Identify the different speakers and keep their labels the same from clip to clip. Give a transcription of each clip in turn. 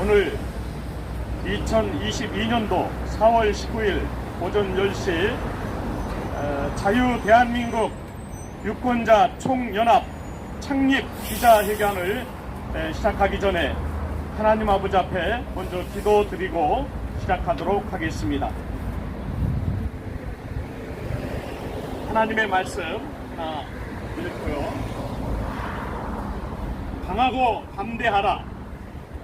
Speaker 1: 오늘 2022년도 4월 19일 오전 10시 어, 자유 대한민국 유권자 총연합 창립 기자회견을 에, 시작하기 전에 하나님 아버지 앞에 먼저 기도드리고 시작하도록 하겠습니다. 하나님의 말씀 하나 읽고요. 강하고 담대하라.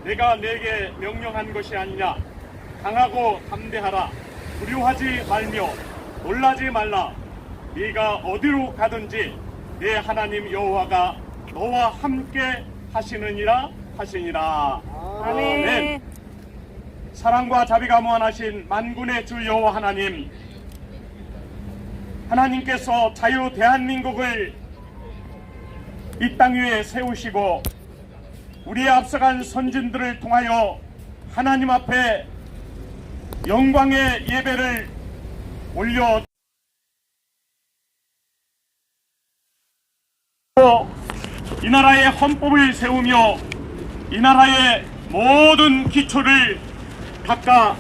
Speaker 1: 내가 내게 명령한 것이 아니냐. 강하고 담대하라. 두려워하지 말며 놀라지 말라. 네가 어디로 가든지 내 하나님 여호와가 너와 함께 하시느니라 하시니라.
Speaker 2: 아멘.
Speaker 1: 사랑과 자비가 무한하신 만군의 주 여호와 하나님 하나님께서 자유 대한민국을 이 땅 위에 세우시고 우리의 앞서간 선진들을 통하여 하나님 앞에 영광의 예배를 올려 이 나라의 헌법을 세우며 이 나라의 모든 기초를 닦아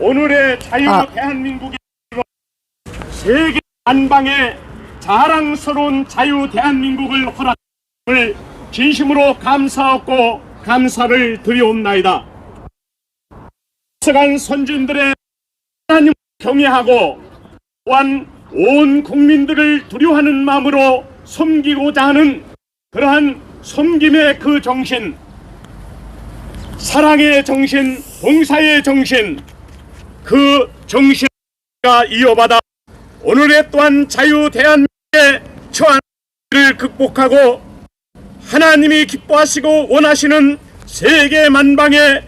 Speaker 1: 오늘의 자유
Speaker 2: 아.
Speaker 1: 대한민국의 세계 안방의 자랑스러운 자유 대한민국을 허락을 진심으로 감사하고 감사를 드리옵나이다. 서간 선진들의 하나님 경외하고 또한 온 국민들을 두려워하는 마음으로 섬기고자 하는 그러한 섬김의 그 정신, 사랑의 정신, 봉사의 정신, 그 정신과 이어받아 오늘의 또한 자유 대한민국의 처한 을 극복하고 하나님이 기뻐하시고 원하시는 세계 만방의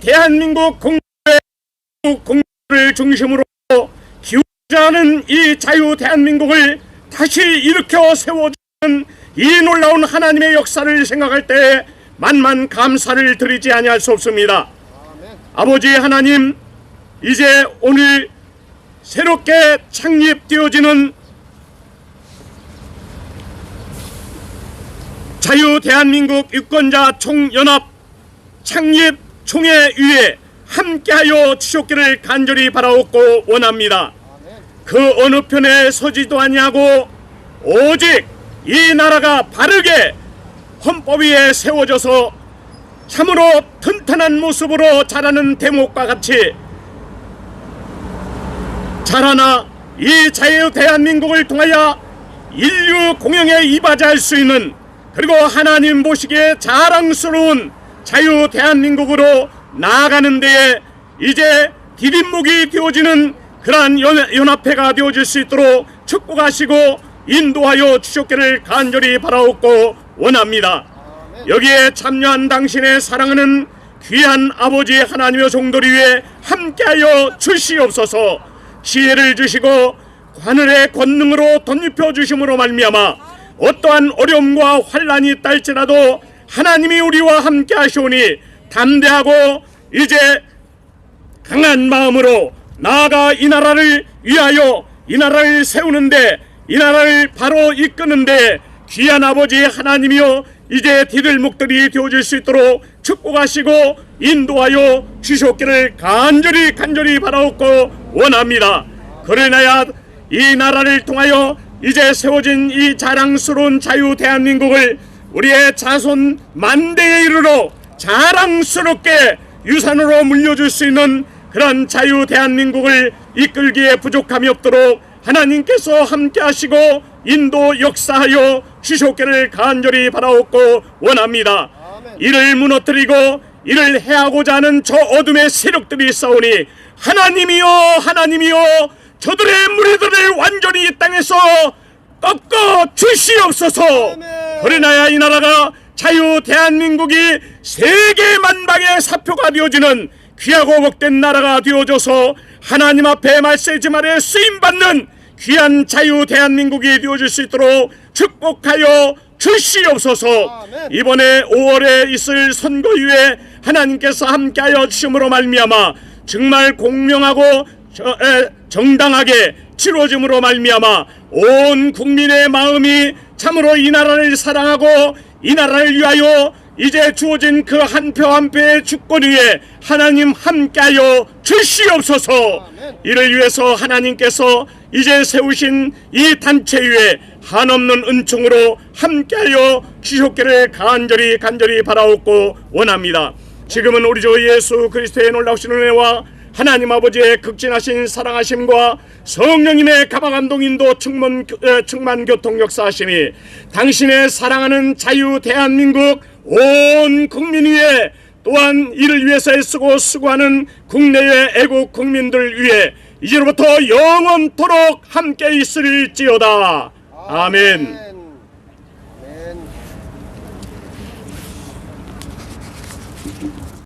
Speaker 1: 대한민국 공부의 공부를 중심으로 기우자는 이 자유 대한민국을 다시 일으켜 세워주는 이 놀라운 하나님의 역사를 생각할 때 만만 감사를 드리지 아니할 수 없습니다. 아버지 하나님 이제 오늘 새롭게 창립되어지는 자유 대한민국 유권자 총연합 창립 총회위에 함께하여 주셨기를 간절히 바라옵고 원합니다. 그 어느 편에 서지도 아니하고 오직 이 나라가 바르게 헌법 위에 세워져서 참으로 튼튼한 모습으로 자라는 대목과 같이 자라나 이 자유 대한민국을 통하여 인류 공영에 이바지할 수 있는 그리고 하나님 보시기에 자랑스러운 자유 대한민국으로 나아가는 데에 이제 디딤목이 되어지는 그러한 연- 연합회가 되어질 수 있도록 축복하시고 인도하여 주셨기를 간절히 바라옵고 원합니다. 여기에 참여한 당신의 사랑하는 귀한 아버지 하나님의 종들이 위해 함께하여 주시옵소서 지혜를 주시고 하늘의 권능으로 덧입혀 주심으로 말미암아 어떠한 어려움과 환란이 있다 할지라도 하나님이 우리와 함께 하시오니 담대하고 이제 강한 마음으로 나아가 이 나라를 위하여 이 나라를 세우는데 이 나라를 바로 이끄는데 귀한 아버지 하나님이여 이제 디들목들이 되어질 수 있도록 축복하시고 인도하여 주셨기를 간절히 간절히 바라옵고 원합니다. 그러나야 이 나라를 통하여 이제 세워진 이 자랑스러운 자유 대한민국을 우리의 자손 만대에 이르러 자랑스럽게 유산으로 물려줄 수 있는 그런 자유 대한민국을 이끌기에 부족함이 없도록 하나님께서 함께 하시고 인도 역사하여 주셨기를 간절히 바라옵고 원합니다. 이를 무너뜨리고 이를 해하고자 하는 저 어둠의 세력들이 싸우니 하나님이여 하나님이여 저들의 무리들을 완전히 이 땅에서 꺾어 주시옵소서. 그러나야 이 나라가 자유 대한민국이 세계 만방의 사표가 되어지는 귀하고 복된 나라가 되어져서 하나님 앞에 말세지 말에 쓰임받는 귀한 자유 대한민국이 되어질 수 있도록 축복하여 주시옵소서. 이번에 5월에 있을 선거위에 하나님께서 함께하여 주심으로 말미암아 정말 공명하고 저- 에, 정당하게 치러짐으로 말미암아 온 국민의 마음이 참으로 이 나라를 사랑하고 이 나라를 위하여 이제 주어진 그 한 표 한 표의 주권 위에 하나님 함께하여 주시옵소서. 이를 위해서 하나님께서 이제 세우신 이 단체 위에 한없는 은총으로 함께하여 주셨기를 간절히 간절히 바라옵고 원합니다. 지금은 우리 주 예수 그리스도의 놀라우신 은혜와 하나님 아버지의 극진하신 사랑하심과 성령님의 가방감동 인도 충만, 교통 역사하심이 당신의 사랑하는 자유 대한민국 온 국민 위에 또한 이를 위해서 애쓰고 수고하는 국내의 애국 국민들 위해 이제로부터 영원토록 함께 있으리지어다. 아멘.